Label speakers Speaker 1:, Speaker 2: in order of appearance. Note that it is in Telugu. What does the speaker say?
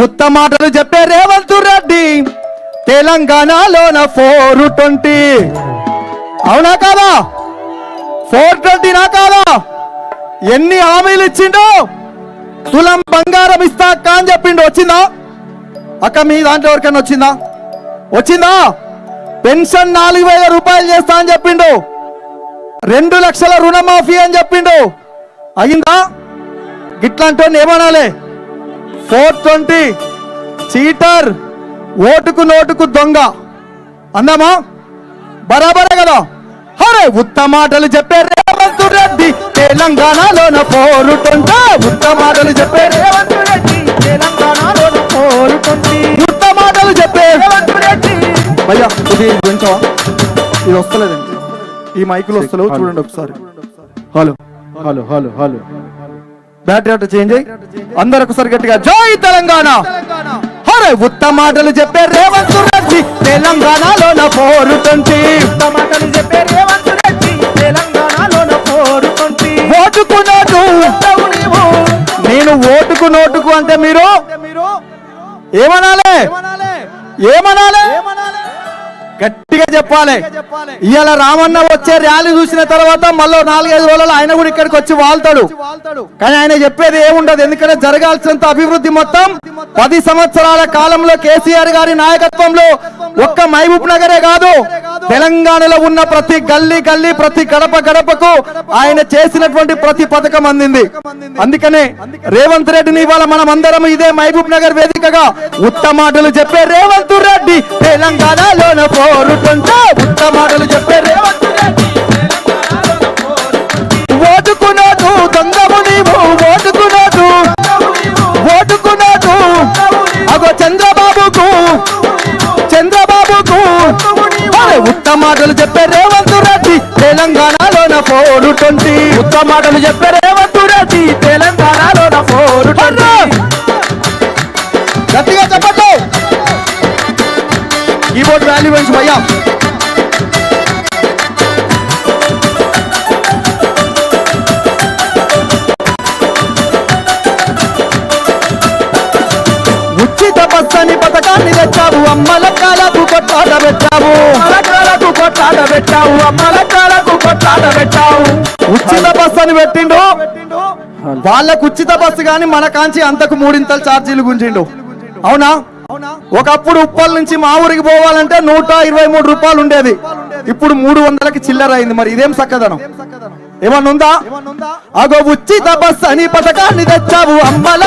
Speaker 1: ఉత్తమాటలు చెప్పే రేవంత్ రెడ్డి. తెలంగాణలోన ఫోర్ ట్వంటీ. అవునా కాదా? ఫోర్ ట్వంటీనా కాదా? ఎన్ని హామీలు ఇచ్చిండు? తులం బంగారం ఇస్తా అని చెప్పిండు. వచ్చిందా? అక్క మీ దాంట్లో ఎవరికైనా వచ్చిందా? వచ్చిందా? పెన్షన్ నాలుగు వేల రూపాయలు చేస్తా అని చెప్పిండు. రెండు లక్షల రుణమాఫీ అని చెప్పిండు. అయిందా? గిట్లాంటి ఏమనాలే? ఫోర్ ట్వంటీ చీటర్ ఓటుకు నోటుకు దొంగ. అందామా? బరాబరే కదా? హరే ఉత్తమాటలు చెప్పే రేవంత్ రెడ్డి తెలంగాణలోన పోరు ఉత్తమాటలు మాటలు చెప్పే రేవంత్ రెడ్డి తెలంగాణలోన పోరు ఉత్తమాటలు మాటలు చెప్పే రేవంత్ రెడ్డి. భయ్యా ఇది కొంచెం ఇది వస్తలేదండి. ఈ మైకులు వస్తలేవు. చూడండి ఒకసారి. Hello. Hello hello hello. Battery అటు చేంజ్ అయ్యి. అందరు ఒకసారి గట్టిగా జై తెలంగాణ! హరే ఉత్త మాటలు చెప్పే రేవంత్ రెడ్డి తెలంగాణలోన పోరు ట్వంటీ ఉత్త మాటలు చెప్పే రేవంత్ రెడ్డి తెలంగాణలోన పోరు ట్వంటీ ఓటుకు నోటు నేను ఓటుకు నోటుకు అంటే మీరు ఏమనాలి? ఏమనాలి? గట్టిగా చెప్పాలి. ఇవాళ రామన్న వచ్చే ర్యాలీ చూసిన తర్వాత మళ్ళీ నాలుగైదు రోజులు ఆయన కూడా ఇక్కడికి వచ్చి వాళ్తాడు. కానీ ఆయన చెప్పేది ఏముండదు ఎందుకంటే జరగాల్సినంత అభివృద్ధి మొత్తం పది సంవత్సరాల కాలంలో కేసీఆర్ గారి నాయకత్వంలో ఒక్క మహబూబ్ నగరే కాదు. తెలంగాణలో ఉన్న ప్రతి గల్లీ గల్లీ ప్రతి గడప గడపకు ఆయన చేసినటువంటి ప్రతి పథకం అందింది. అందుకనే రేవంత్ రెడ్డిని ఇవాళ మనం అందరం ఇదే మహబూబ్ నగర్ వేదికగా ఉత్తమాటలు చెప్పే రేవంత్ రెడ్డి తెలంగాణలోన పోరుతుంటే ఉత్త చెప్పే మాటలు చెప్పే రేవంత్ రెడ్డి తెలంగాణలోన ఫోర్ ట్వంటీ. ఉత్త మాటలు చెప్పే రేవంత్ రెడ్డి తెలంగాణలోన ఫోర్ ట్వంటీ. గట్టిగా చెప్పట్లేదు ఈ బోర్డు వాల్యూ మంచి భయ్యా. ఉచిత బస్సని పథకాన్ని తెచ్చావు. అమ్మల కాలకు కొట్లాట పెట్టావు. అమ్మలకాలకు కొట్లాట పెట్టావు. అమ్మలకాలకు కొట్లాట పెట్టావు. ఉచిత బస్సని పెట్టిండు. వాళ్ళకు ఉచిత బస్సు గాని మన కాంచి అంతకు మూడింతలు ఛార్జీలు గుంజిండు. అవునా? ఒకప్పుడు ఉప్పల్ నుంచి మా ఊరికి పోవాలంటే నూట ఇరవై మూడు రూపాయలు ఉండేది. ఇప్పుడు మూడు వందలకి చిల్లర అయింది. మరి ఇదేం చక్కదనం ఏమన్నా ఉందా అగో ఉచిత బస్ అని పథకాన్ని తెచ్చావు. అమ్మల